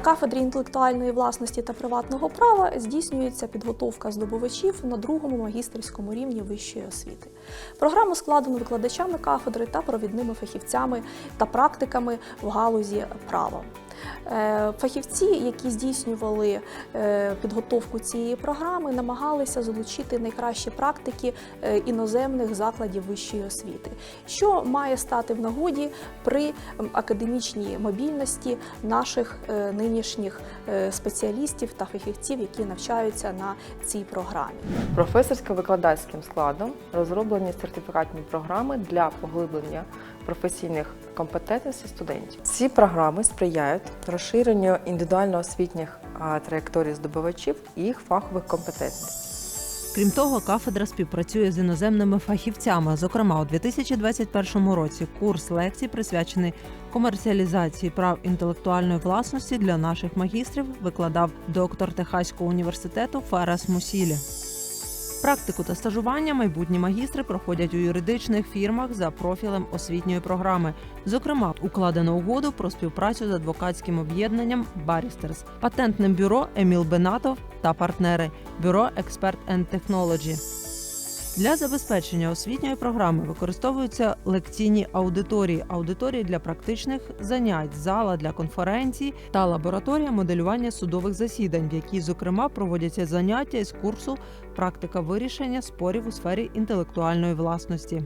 кафедрі інтелектуальної власності та приватного права здійснюється підготовка здобувачів на другому магістерському рівні вищої освіти. Програму складено викладачами кафедри та провідними фахівцями та практиками в галузі права. Е, Фахівці, які здійснювали е, підготовку цієї програми, намагалися залучити найкращі практики е, іноземних закладів вищої освіти, що має стати в нагоді при академічній мобільності наших нинішніх спеціалістів та фахівців, які навчаються на цій програмі. Професорсько-викладацьким складом розроблені сертифікатні програми для поглиблення професійних компетентностей студентів. Ці програми сприяють розширенню індивідуально-освітніх траєкторій здобувачів і їх фахових компетентностей. Крім того, кафедра співпрацює з іноземними фахівцями. Зокрема, у 2021 році курс лекцій присвячений комерціалізації прав інтелектуальної власності для наших магістрів викладав доктор Техаського університету Ферас Мусілі. Практику та стажування майбутні магістри проходять у юридичних фірмах за профілем освітньої програми. Зокрема, укладено угоду про співпрацю з адвокатським об'єднанням Барістерс, патентним бюро Еміл Бенатов та партнери бюро Експерт енд Технологі. Для забезпечення освітньої програми використовуються лекційні аудиторії, аудиторії для практичних занять, зала для конференцій та лабораторія моделювання судових засідань, в якій, зокрема, проводяться заняття із курсу практика вирішення спорів у сфері інтелектуальної власності.